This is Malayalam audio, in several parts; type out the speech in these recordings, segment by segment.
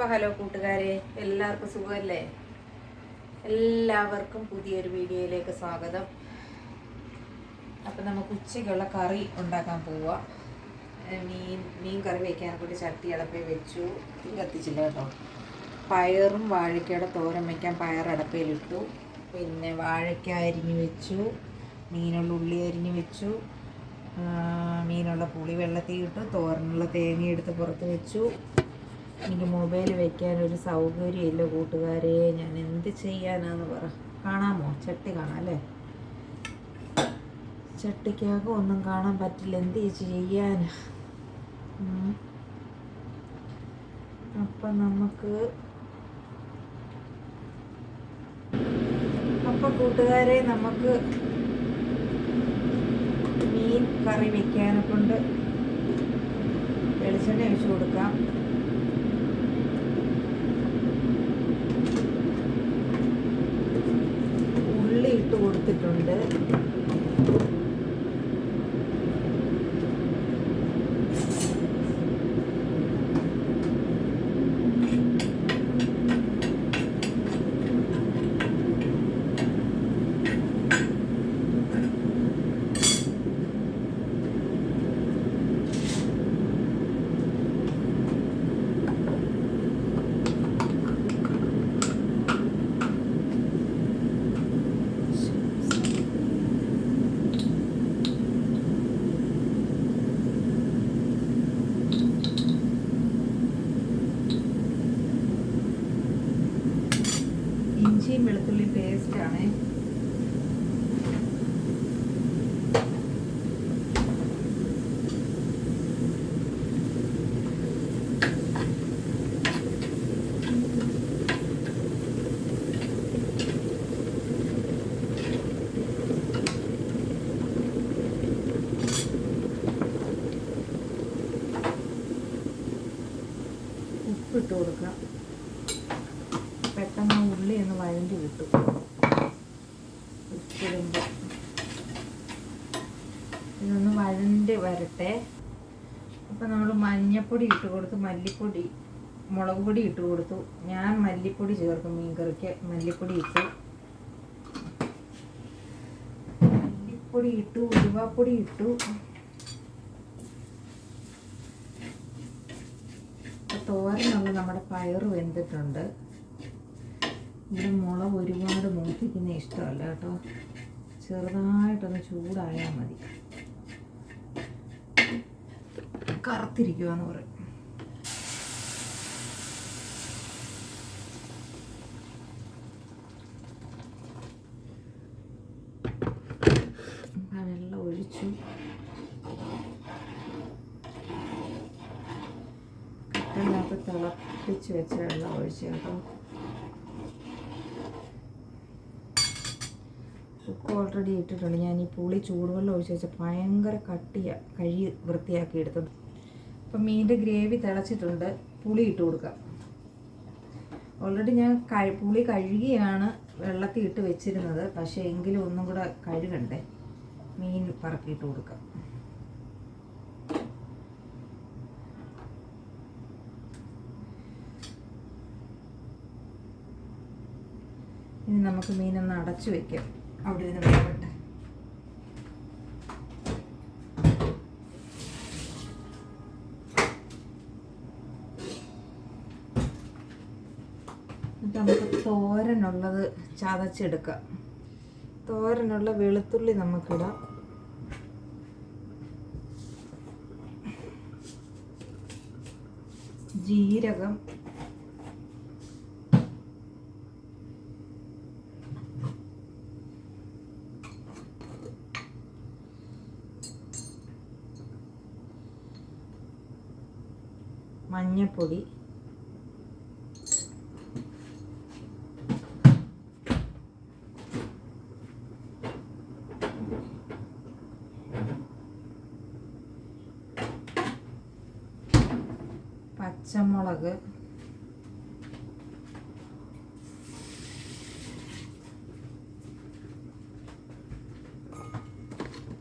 അപ്പോൾ ഹലോ കൂട്ടുകാരെ എല്ലാവർക്കും സുഖമല്ലേ? എല്ലാവർക്കും പുതിയൊരു വീഡിയോയിലേക്ക് സ്വാഗതം. അപ്പം നമുക്ക് ഉച്ചയ്ക്കുള്ള കറി ഉണ്ടാക്കാൻ പോവാം. മീൻ മീൻ കറി വയ്ക്കാൻ കൂടി ചട്ടി അടപ്പേ വെച്ചു. തീ കത്തിച്ചില്ല കേട്ടോ. പയറും വാഴയ്ക്കയുടെ തോരൻ വയ്ക്കാൻ പയറടപ്പയിലിട്ടു പിന്നെ വാഴയ്ക്ക അരിഞ്ഞു വെച്ചു. മീനുള്ള ഉള്ളി അരിഞ്ഞു വെച്ചു. മീനുള്ള പുളി വെള്ളത്തിൽ ഇട്ടു തോരനുള്ള തേങ്ങ എടുത്ത് പുറത്ത് വെച്ചു. എനിക്ക് മൊബൈൽ വെക്കാൻ ഒരു സൗകര്യമില്ല കൂട്ടുകാരെ. ഞാൻ എന്ത് ചെയ്യാനാന്ന് പറ. കാണാമോ? ചട്ടി കാണാം അല്ലേ? ചട്ടിക്കകം ഒന്നും കാണാൻ പറ്റില്ല. എന്ത് ചെയ്യാൻ? അപ്പം നമുക്ക് അപ്പം കൂട്ടുകാരെ നമുക്ക് മീൻ കറി വെക്കാനെ കൊണ്ട് വെളിച്ചെണ്ണ ഒഴിച്ചു കൊടുക്കാം. ഉള്ളി ഇഞ്ചിയും വെളുത്തുള്ളി പേസ്റ്റ് ആണ്. ഉപ്പിട്ട് കൊടുക്കാം പെട്ടെന്ന് ആ ഉള്ളി ഒന്ന് വഴണ്ടി കിട്ടും ഇതൊന്ന് വഴണ്ടി വരട്ടെ. അപ്പം നമ്മൾ മഞ്ഞപ്പൊടി ഇട്ട് കൊടുത്തു മല്ലിപ്പൊടി മുളക് പൊടി ഇട്ട് കൊടുത്തു. ഞാൻ മല്ലിപ്പൊടി ചേർക്കും മീൻ കറിക്ക് മല്ലിപ്പൊടി ഇട്ടു. മല്ലിപ്പൊടി ഇട്ടു ഉലുവാപ്പൊടി ഇട്ടു. തോരനുള്ള നമ്മുടെ പയറ് വെന്തിട്ടുണ്ട്. ഇവിടെ മുളക് ഒരുപാട് മൂപ്പിക്കുന്ന ഇഷ്ടമല്ല കേട്ടോ. ചെറുതായിട്ടൊന്ന് ചൂടായാൽ മതി. കറുത്തിരിക്കുവാന്ന് പറയും. വെള്ളം ഒഴിച്ചു. കട്ടനകത്ത് തിളപ്പിച്ച് വെച്ച വെള്ളം ഒഴിച്ചു കേട്ടോ. ഉപ്പ് ഓൾറെഡി ഇട്ടിട്ടുണ്ട്. ഞാൻ ഈ പുളി ചൂടുവെള്ളം ഒഴിച്ച് വെച്ചാൽ ഭയങ്കര കട്ടിയ കഴുകി വൃത്തിയാക്കി എടുത്തു അപ്പം മീന്റെ ഗ്രേവി തിളച്ചിട്ടുണ്ട്. പുളി ഇട്ട് കൊടുക്കാം. ഓൾറെഡി ഞാൻ കഴി പുളി കഴുകിയാണ് വെള്ളത്തിൽ ഇട്ട് വെച്ചിരുന്നത്. പക്ഷേ എങ്കിലും ഒന്നും കൂടെ കഴുകണ്ടേ? മീൻ പറക്കിയിട്ട് കൊടുക്കാം. ഇനി നമുക്ക് മീനൊന്ന് അടച്ചു വെക്കാം. അവിടെ ഇരുന്ന് വേവട്ടെ നമുക്ക് തോരനുള്ളത് ചതച്ചെടുക്കാം. തോരനുള്ള വെളുത്തുള്ളി നമുക്കിടാം. ജീരകം മഞ്ഞപ്പൊടി. പച്ചമുളക്.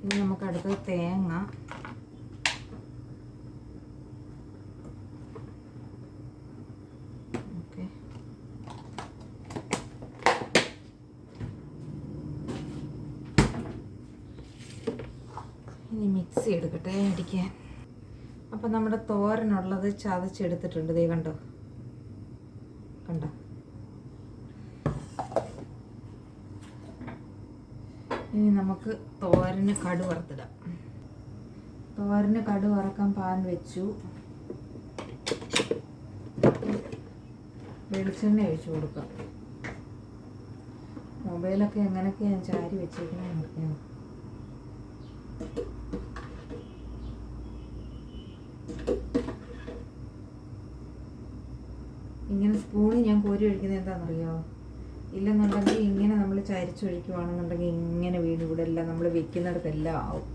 ഇനി നമുക്ക് അടുത്തത് തേങ്ങ മിക്സി അടിക്കാൻ അപ്പം നമ്മുടെ തോരനുള്ളത് ചതച്ചെടുത്തിട്ടുണ്ട്. ദേ കണ്ടോ? കണ്ടോ? ഇനി നമുക്ക് തോരന് കടു വറുത്തിടാം. തോരന് കടു വറക്കാൻ പാൻ വെച്ചു. വെളിച്ചെണ്ണ ഒഴിച്ചു കൊടുക്കാം. മൊബൈലൊക്കെ എങ്ങനെയൊക്കെ ഞാൻ ചാരി വെച്ചേക്കണേ നോക്കിയാൽ ഇങ്ങനെ സ്പൂണിൽ ഞാൻ കോരി ഒഴിക്കുന്നത് എന്താണെന്നറിയോ? ഇല്ലെന്നുണ്ടെങ്കിൽ ഇങ്ങനെ നമ്മൾ ചരിച്ചൊഴിക്കുവാണെന്നുണ്ടെങ്കിൽ ഇങ്ങനെ വീണ് ഇവിടെ എല്ലാം നമ്മൾ വെക്കുന്നിടത്തെല്ലാം ആവും.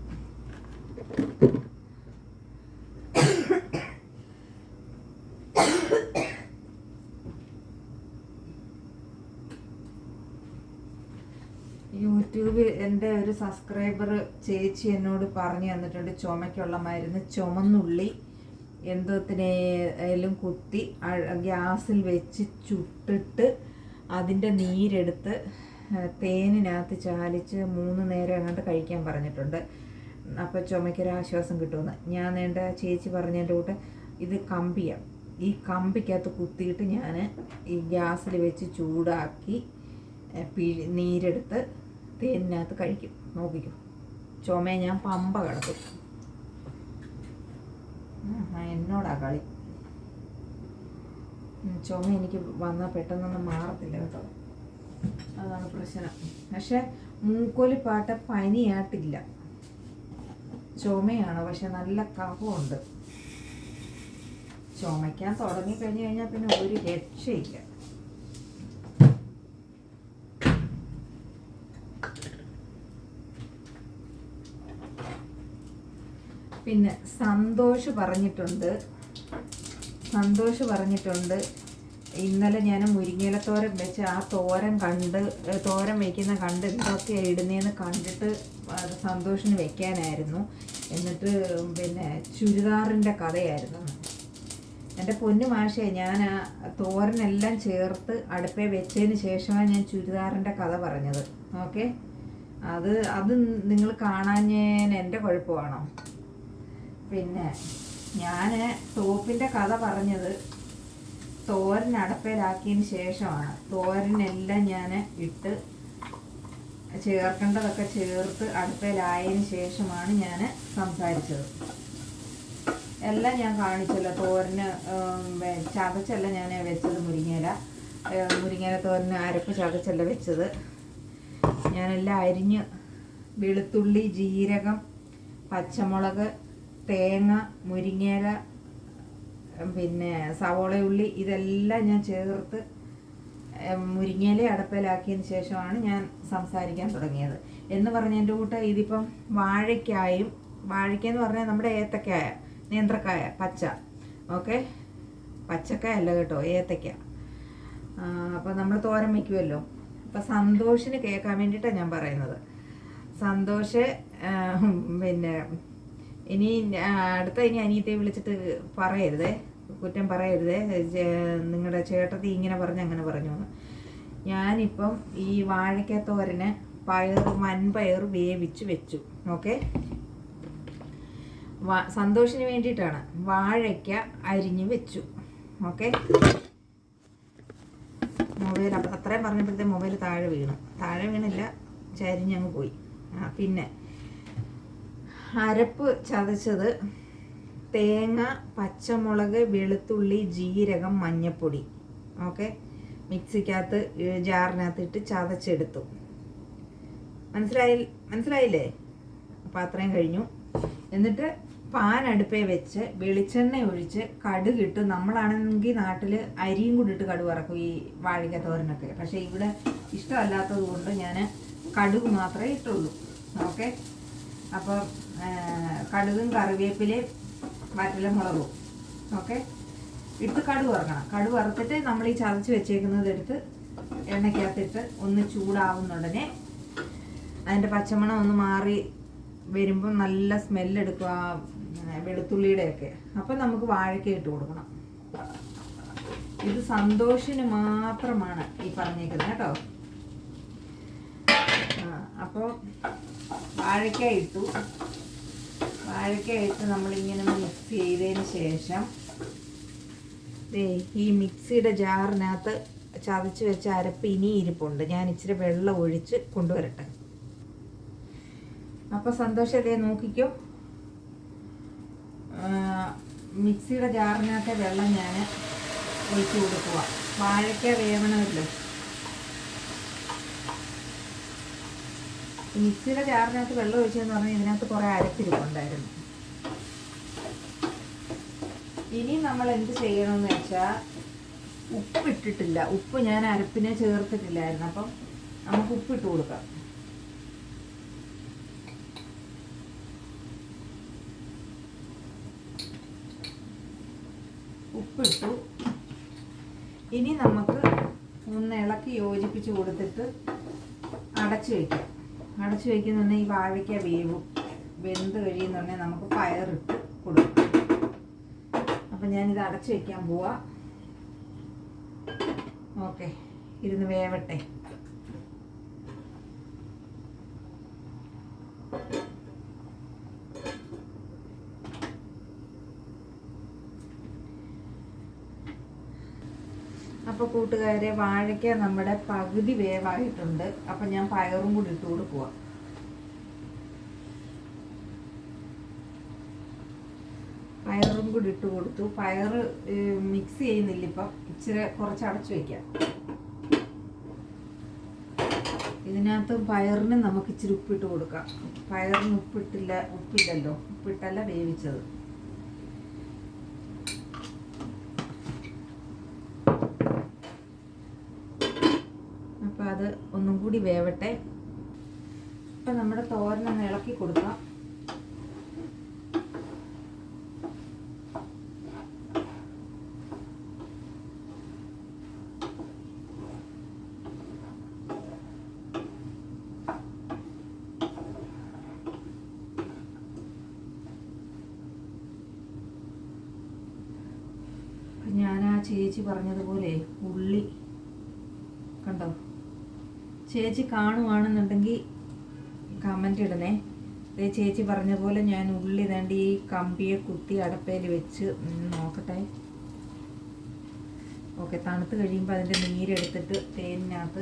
യൂട്യൂബിൽ എന്റെ ഒരു സബ്സ്ക്രൈബർ ചേച്ചി എന്നോട് പറഞ്ഞു തന്നിട്ടുണ്ട് ചുമയ്ക്കുള്ള മരുന്ന് ചുമന്നുള്ളി. എന്തോത്തിനേലും കുത്തി ഗ്യാസിൽ വെച്ച് ചുട്ടിട്ട് അതിന്റെ നീരെടുത്ത് തേനിനകത്ത് ചാലിച്ച് മൂന്ന് നേരം അങ്ങോട്ട് കഴിക്കാൻ പറഞ്ഞിട്ടുണ്ട്. അപ്പോൾ ചുമയ്ക്കൊരു ആശ്വാസം കിട്ടുമെന്ന്. ഞാൻ നേണ്ട ചേച്ചി പറഞ്ഞതിന്റെ കൂട്ട് ഇത് കമ്പിയാണ് ഈ കമ്പിക്കകത്ത് കുത്തിയിട്ട് ഞാൻ ഈ ഗ്യാസിൽ വെച്ച് ചൂടാക്കി പിഴി നീരെടുത്ത് തേനിനകത്ത് കഴിക്കും നോക്കിക്കും. ചുമ ഞാൻ പമ്പ കിടക്കും. എന്നോടാ കളി. ചുമ എനിക്ക് വന്നാൽ പെട്ടെന്നൊന്നും മാറത്തില്ല കേട്ടോ. അതാണ് പ്രശ്നം. പക്ഷെ പാട്ട പനിയായിട്ടില്ല. ചുമയാണ് പക്ഷെ നല്ല കഫമുണ്ട്. ചുമയ്ക്കാൻ തുടങ്ങി കഴിഞ്ഞു കഴിഞ്ഞാൽ പിന്നെ ഒരു രക്ഷയില്ല. പിന്നെ സന്തോഷ് പറഞ്ഞിട്ടുണ്ട്. സന്തോഷ് പറഞ്ഞിട്ടുണ്ട്. ഇന്നലെ ഞാൻ മുരിങ്ങയില തോരൻ വെച്ച് ആ തോരൻ കണ്ട് തോരം തോരൻ വയ്ക്കുന്ന കണ്ട് എന്തൊക്കെ ഇടുന്നതെന്ന് കണ്ടിട്ട് അത് സന്തോഷിന് വെക്കാനായിരുന്നു. എന്നിട്ട് പിന്നെ ചുരിദാറിന്റെ കഥയായിരുന്നു. എന്റെ പൊന്നു മാഷേ ഞാൻ ആ തോരനെല്ലാം ചേർത്ത് അടുപ്പേ വെച്ചതിന് ശേഷമാണ് ഞാൻ ചുരിദാറിന്റെ കഥ പറഞ്ഞത്. ഓക്കെ? അത് അത് നിങ്ങൾ കാണാഞ്ഞേൻ എന്റെ കുഴപ്പമാണോ? പിന്നെ ഞാൻ തോപ്പിന്റെ കഥ പറഞ്ഞത് തോരൻ അടപ്പയിലാക്കിയതിന് ശേഷമാണ്. തോരനെല്ലാം ഞാൻ ഇട്ട് ചേർക്കേണ്ടതൊക്കെ ചേർത്ത് അടുപ്പയിലായതിന് ശേഷമാണ് ഞാൻ സംസാരിച്ചത്. എല്ലാം ഞാൻ കാണിച്ചല്ലോ. തോരന് ചതച്ചല്ല ഞാൻ വെച്ചത് മുരിങ്ങേല മുരിങ്ങയില തോരന് അരപ്പ് ചതച്ചല്ല വെച്ചത്. ഞാനെല്ലാം അരിഞ്ഞ് വെളുത്തുള്ളി ജീരകം പച്ചമുളക് തേങ്ങ മുരിങ്ങയില പിന്നെ സവോളയുള്ളി ഇതെല്ലാം ഞാൻ ചേർത്ത് മുരിങ്ങയില അടപ്പിലാക്കിയതിന് ശേഷമാണ് ഞാൻ സംസാരിക്കാൻ തുടങ്ങിയത്. എന്ന് പറഞ്ഞതിന്റെ കൂട്ട് ഇതിപ്പം വാഴയ്ക്കായും വാഴയ്ക്ക എന്ന് പറഞ്ഞാൽ നമ്മുടെ ഏത്തക്കായ നേന്ത്രക്കായ പച്ച. ഓക്കെ? പച്ചക്കായ അല്ല കേട്ടോ ഏത്തക്ക അപ്പോൾ നമ്മൾ തോരൻ വയ്ക്കുമല്ലോ അപ്പം സന്തോഷിന് കേൾക്കാൻ വേണ്ടിയിട്ടാണ് ഞാൻ പറയുന്നത്. സന്തോഷ് പിന്നെ ഇനി അടുത്ത ഇനി അനിയത്തെ വിളിച്ചിട്ട് പറയരുതേ. കുറ്റം പറയരുതേ. നിങ്ങളുടെ ചേട്ടത്തി ഇങ്ങനെ പറഞ്ഞ് അങ്ങനെ പറഞ്ഞു എന്ന് ഞാനിപ്പം ഈ വാഴയ്ക്കത്തോരന് പയർ മൺപയർ വേവിച്ച് വെച്ചു. ഓക്കെ? സന്തോഷിന് വേണ്ടിയിട്ടാണ്. വാഴയ്ക്ക അരിഞ്ഞ് വെച്ചു. ഓക്കെ? മൊബൈൽ അത്രയും പറഞ്ഞപ്പോഴത്തെ മൊബൈൽ താഴെ വീണു. താഴെ വീണില്ല. ചരിഞ്ഞങ്ങ് പോയി. ആ പിന്നെ അരപ്പ് ചതച്ചത് തേങ്ങ പച്ചമുളക് വെളുത്തുള്ളി ജീരകം മഞ്ഞപ്പൊടി. ഓക്കെ? മിക്സിക്കകത്ത് ജാറിനകത്തിട്ട് ചതച്ചെടുത്തു. മനസ്സിലായി മനസ്സിലായില്ലേ? അപ്പം അത്രയും കഴിഞ്ഞു. എന്നിട്ട് പാൻ അടുപ്പേ വെച്ച് വെളിച്ചെണ്ണ ഒഴിച്ച് കടുക് ഇട്ട് നമ്മളാണെങ്കിൽ നാട്ടിൽ അരിയും കൂടി ഇട്ട് കടുക് ഇറക്കും ഈ വാഴയ്ക്ക തോരനൊക്കെ. പക്ഷേ ഇവിടെ ഇഷ്ടമല്ലാത്തത് കൊണ്ട് ഞാൻ കടുക് മാത്രമേ ഇട്ടുള്ളൂ. ഓക്കെ? അപ്പോൾ കടുകും കറിവേപ്പിലയും വറ്റലമുളകും ഓക്കെ? ഇട്ട് കടു വറക്കണം. കടു വറുത്തിട്ട് നമ്മൾ ഈ ചതച്ച് വെച്ചേക്കുന്നത് എടുത്ത് എണ്ണയ്ക്കകത്തിട്ട് ഒന്ന് ചൂടാവുന്നുടനെ അതിന്റെ പച്ചമണം ഒന്ന് മാറി വരുമ്പോൾ നല്ല സ്മെല്ലെടുക്കും ആ വെളുത്തുള്ളിയുടെയൊക്കെ. അപ്പം നമുക്ക് വാഴയ്ക്ക ഇട്ട് കൊടുക്കണം. ഇത് സന്തോഷിന് മാത്രമാണ് ഈ പറഞ്ഞേക്കുന്നത് കേട്ടോ. അപ്പോൾ വാഴയ്ക്ക ഇട്ടു. വാഴയ്ക്ക ഇട്ട് നമ്മളിങ്ങനെ മിക്സ് ചെയ്തതിന് ശേഷം ഈ മിക്സിയുടെ ജാറിനകത്ത് ചതച്ച് വെച്ച അരപ്പ് ഇനി ഇരിപ്പുണ്ട്. ഞാൻ ഇച്ചിരി വെള്ളം ഒഴിച്ച് കൊണ്ടുവരട്ടെ. അപ്പോൾ അതേ നോക്കിക്കോ. മിക്സിയുടെ ജാറിനകത്തെ വെള്ളം ഞാൻ ഒഴിച്ചു കൊടുക്കുക വാഴയ്ക്ക വേവണമല്ലോ. മിക്സിയുടെ ജാറിനകത്ത് വെള്ളം ഒഴിച്ചതെന്ന് പറഞ്ഞാൽ ഇതിനകത്ത് കുറേ അരപ്പിരിപ്പുണ്ടായിരുന്നു. ഇനി നമ്മൾ എന്ത് ചെയ്യണമെന്ന് വെച്ചാൽ ഉപ്പിട്ടിട്ടില്ല ഉപ്പ് ഞാൻ അരപ്പിനെ ചേർത്തിട്ടില്ലായിരുന്നു. അപ്പം നമുക്ക് ഉപ്പിട്ട് കൊടുക്കാം. ഉപ്പിട്ടു. ഇനി നമുക്ക് ഒന്ന് ഇളക്കി യോജിപ്പിച്ച് കൊടുത്തിട്ട് അടച്ചു വയ്ക്കാം അടച്ചു വയ്ക്കുന്നുണ്ടെങ്കിൽ ഈ വാഴയ്ക്ക വേവും. വെന്ത് കഴിയുന്നുണ്ടെങ്കിൽ നമുക്ക് പയറിട്ട് കൊടുക്കും. അപ്പം ഞാനിത് അടച്ചു വയ്ക്കാൻ പോവാം. ഓക്കെ ഇരുന്ന് വേവട്ടെ. അപ്പോൾ കൂട്ടുകാരെ വാഴയ്ക്ക നമ്മുടെ പകുതി വേവായിട്ടുണ്ട്. അപ്പം ഞാൻ പയറും കൂടി ഇട്ട് കൊടുക്കുക പയറും കൂടി ഇട്ട് കൊടുത്തു. പയർ മിക്സ് ചെയ്യുന്നില്ല ഇപ്പം. ഇച്ചിരി കുറച്ച് അടച്ചു വയ്ക്കാം ഇതിനകത്ത് പയറിന് നമുക്ക് ഇച്ചിരി ഉപ്പിട്ട് കൊടുക്കാം. പയറിന് ഉപ്പിട്ടില്ല ഉപ്പില്ലല്ലോ. ഉപ്പിട്ടല്ല വേവിച്ചത് അപ്പം അത് ഒന്നും കൂടി വേവട്ടെ. ഇപ്പം നമ്മുടെ തോരനൊന്ന് ഇളക്കി കൊടുക്കാം. ഞാൻ ആ ചേച്ചി പറഞ്ഞതുപോലെ ഉള്ളി. കണ്ടോ? ചേച്ചി കാണുവാണെന്നുണ്ടെങ്കിൽ കമന്റ് ഇടണേ. അതേ ചേച്ചി പറഞ്ഞ പോലെ ഞാൻ ഉള്ളി തേണ്ടി ഈ കമ്പിയെ കുത്തി അടപ്പയിൽ വെച്ച് നോക്കട്ടെ. ഓക്കെ തണുത്ത് കഴിയുമ്പോൾ അതിന്റെ നീരെടുത്തിട്ട് തേനിനകത്ത്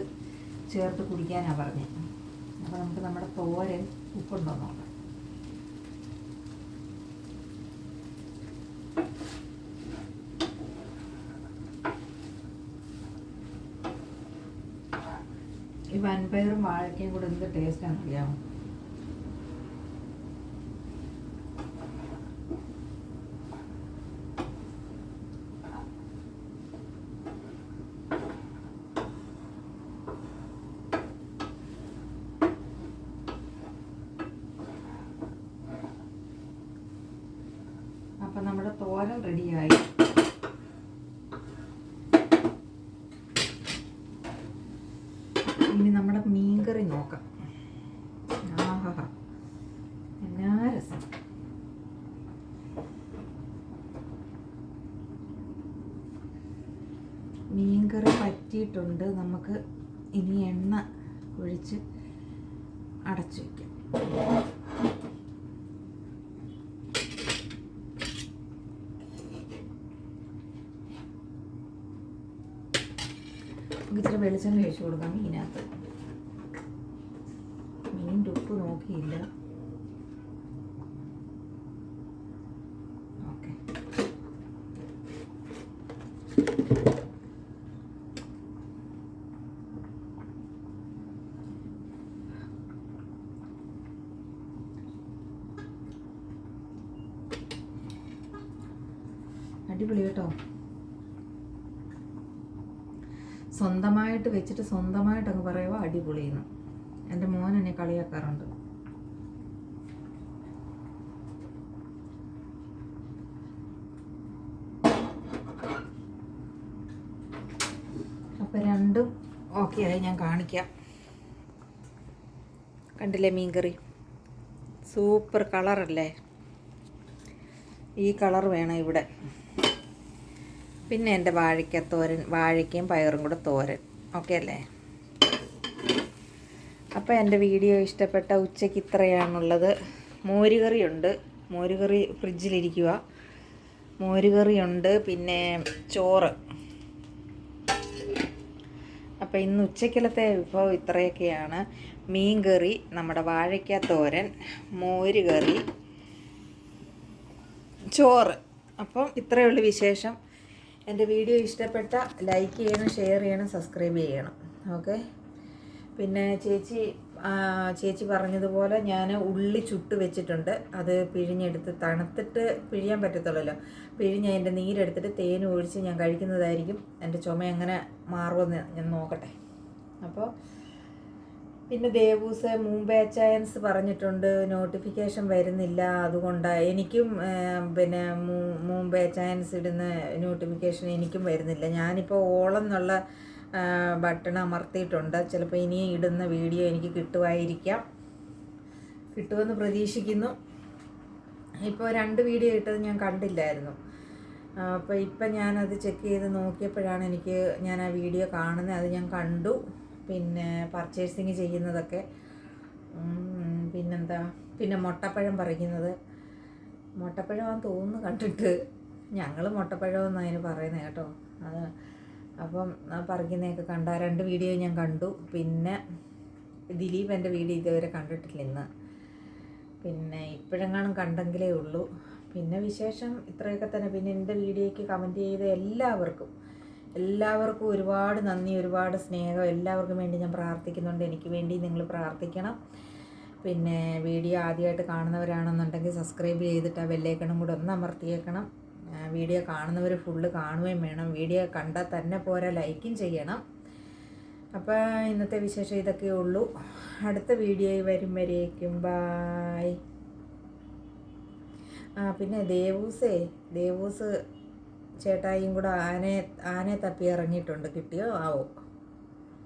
ചേർത്ത് കുടിക്കാനാണ് പറഞ്ഞത് അപ്പോൾ നമുക്ക് നമ്മുടെ തോരൻ ഉപ്പുണ്ടോ നോക്കാം. ഈ വൻപയറും വാഴയ്ക്കയും കൂടെ എന്ത് ടേസ്റ്റാണ് അറിയാമോ അപ്പം നമ്മുടെ തോരൻ റെഡിയായി ഇനി നമ്മുടെ മീൻകറി നോക്കാം. ആഹാ എന്നാ രസം. മീൻകറി പറ്റിയിട്ടുണ്ട്. നമുക്ക് ഇനി എണ്ണ ഒഴിച്ച് അടച്ചു വയ്ക്കാം നമുക്ക് ഇച്ചിരി വെളിച്ചെണ്ണ ഒഴിച്ചു കൊടുക്കാം മീനകത്ത് മീനിന്റെ ഉപ്പ് നോക്കിയില്ല. അടിപൊളി കേട്ടോ. സ്വന്തമായിട്ട് വെച്ചിട്ട് സ്വന്തമായിട്ട് അങ്ങ് പറയുക അടിപൊളിയെന്ന്. എന്റെ മോൻ എന്നെ കളിയാക്കാറുണ്ട്. അപ്പം രണ്ടും ഓക്കെ ആയി ഞാൻ കാണിക്കാം. കണ്ടില്ലേ മീൻകറി? സൂപ്പർ കളറല്ലേ? ഈ കളർ വേണം ഇവിടെ. പിന്നെ എന്റെ വാഴയ്ക്ക തോരൻ വാഴയ്ക്കയും പയറും കൂടെ തോരൻ. ഓക്കെ അല്ലേ? അപ്പോൾ എന്റെ വീഡിയോ ഇഷ്ടപ്പെട്ട ഉച്ചയ്ക്ക് ഇത്രയാണുള്ളത്. മോരുകറിയുണ്ട്. മോരുകറി ഫ്രിഡ്ജിലിരിക്കുക. മോരുകറിയുണ്ട് പിന്നെ ചോറ്. അപ്പോൾ ഇന്ന് ഉച്ചക്കലത്തെ വിഭവം ഇത്രയൊക്കെയാണ്. മീൻ കറി നമ്മുടെ വാഴയ്ക്ക തോരൻ മോരുകറി ചോറ്. അപ്പം ഇത്രയേ ഉള്ളൂ വിശേഷം. എന്റെ വീഡിയോ ഇഷ്ടപ്പെട്ട ലൈക്ക് ചെയ്യണം ഷെയർ ചെയ്യണം സബ്സ്ക്രൈബ് ചെയ്യണം. ഓക്കെ? പിന്നെ ചേച്ചി ചേച്ചി പറഞ്ഞതുപോലെ ഞാൻ ഉള്ളി ചുട്ട് വെച്ചിട്ടുണ്ട്. അത് പിഴിഞ്ഞെടുത്ത് തണുത്തിട്ട് പിഴിയാൻ പറ്റത്തുള്ളല്ലോ. പിഴിഞ്ഞ് അതിന്റെ നീരെടുത്തിട്ട് തേൻ ഒഴിച്ച് ഞാൻ കഴിക്കുന്നതായിരിക്കും. എന്റെ ചുമ എങ്ങനെ മാറുമെന്ന് ഞാൻ നോക്കട്ടെ. അപ്പോൾ പിന്നെ ദേവൂസ് മുംബൈ അച്ചായൻസ് പറഞ്ഞിട്ടുണ്ട് നോട്ടിഫിക്കേഷൻ വരുന്നില്ല അതുകൊണ്ട് എനിക്കും പിന്നെ മുംബൈ അച്ചായൻസ് ഇടുന്ന നോട്ടിഫിക്കേഷൻ എനിക്കും വരുന്നില്ല. ഞാനിപ്പോൾ ഓളം എന്നുള്ള ബട്ടൺ അമർത്തിയിട്ടുണ്ട്. ചിലപ്പോൾ ഇനി ഇടുന്ന വീഡിയോ എനിക്ക് കിട്ടുമായിരിക്കാം. കിട്ടുമെന്ന് പ്രതീക്ഷിക്കുന്നു. ഇപ്പോൾ രണ്ട് വീഡിയോ ഇട്ടത് ഞാൻ കണ്ടില്ലായിരുന്നു. അപ്പോൾ ഇപ്പം ഞാനത് ചെക്ക് ചെയ്ത് നോക്കിയപ്പോഴാണ് എനിക്ക് ഞാൻ ആ വീഡിയോ കാണുന്നത്. അത് ഞാൻ കണ്ടു. പിന്നെ പർച്ചേസിങ് ചെയ്യുന്നതൊക്കെ. പിന്നെന്താ? പിന്നെ മുട്ടപ്പഴം പറിക്കുന്നത്. മുട്ടപ്പഴമാണെന്ന് തോന്നുന്നു കണ്ടിട്ട്. ഞങ്ങൾ മുട്ടപ്പഴം എന്ന് അതിന് പറയുന്നത് കേട്ടോ. അത് അപ്പം പറിക്കുന്നതൊക്കെ കണ്ട രണ്ട് വീഡിയോ ഞാൻ കണ്ടു. പിന്നെ ദിലീപ് എന്റെ വീഡിയോ ഇതുവരെ കണ്ടിട്ടില്ല ഇന്ന്. പിന്നെ ഇപ്പോഴെങ്ങാനും കണ്ടെങ്കിലേ ഉള്ളൂ. പിന്നെ വിശേഷം ഇത്രയൊക്കെ തന്നെ. പിന്നെ എന്റെ വീഡിയോയ്ക്ക് കമന്റ് ചെയ്ത എല്ലാവർക്കും എല്ലാവർക്കും ഒരുപാട് നന്ദി ഒരുപാട് സ്നേഹം. എല്ലാവർക്കും വേണ്ടി ഞാൻ പ്രാർത്ഥിക്കുന്നുണ്ട്. എനിക്ക് വേണ്ടി നിങ്ങൾ പ്രാർത്ഥിക്കണം. പിന്നെ വീഡിയോ ആദ്യമായിട്ട് കാണുന്നവരാണെന്നുണ്ടെങ്കിൽ സബ്സ്ക്രൈബ് ചെയ്തിട്ട് ആ ബെല്ലേക്കണം കൂടെ ഒന്ന് അമർത്തിയേക്കണം. വീഡിയോ കാണുന്നവർ ഫുള്ള് കാണുകയും വേണം. വീഡിയോ കണ്ടാൽ തന്നെ പോരാ. ലൈക്കും ചെയ്യണം. അപ്പോൾ ഇന്നത്തെ വിശേഷം ഇതൊക്കെ ഉള്ളൂ. അടുത്ത വീഡിയോ വരും വരേക്കും. ബായ് ആ പിന്നെ ദേവൂസേ ദേവൂസ് ചേട്ടായിയും കൂടെ ആനയെ ആനയെ തപ്പി ഇറങ്ങിയിട്ടുണ്ട്. കിട്ടിയോ? ആവോ?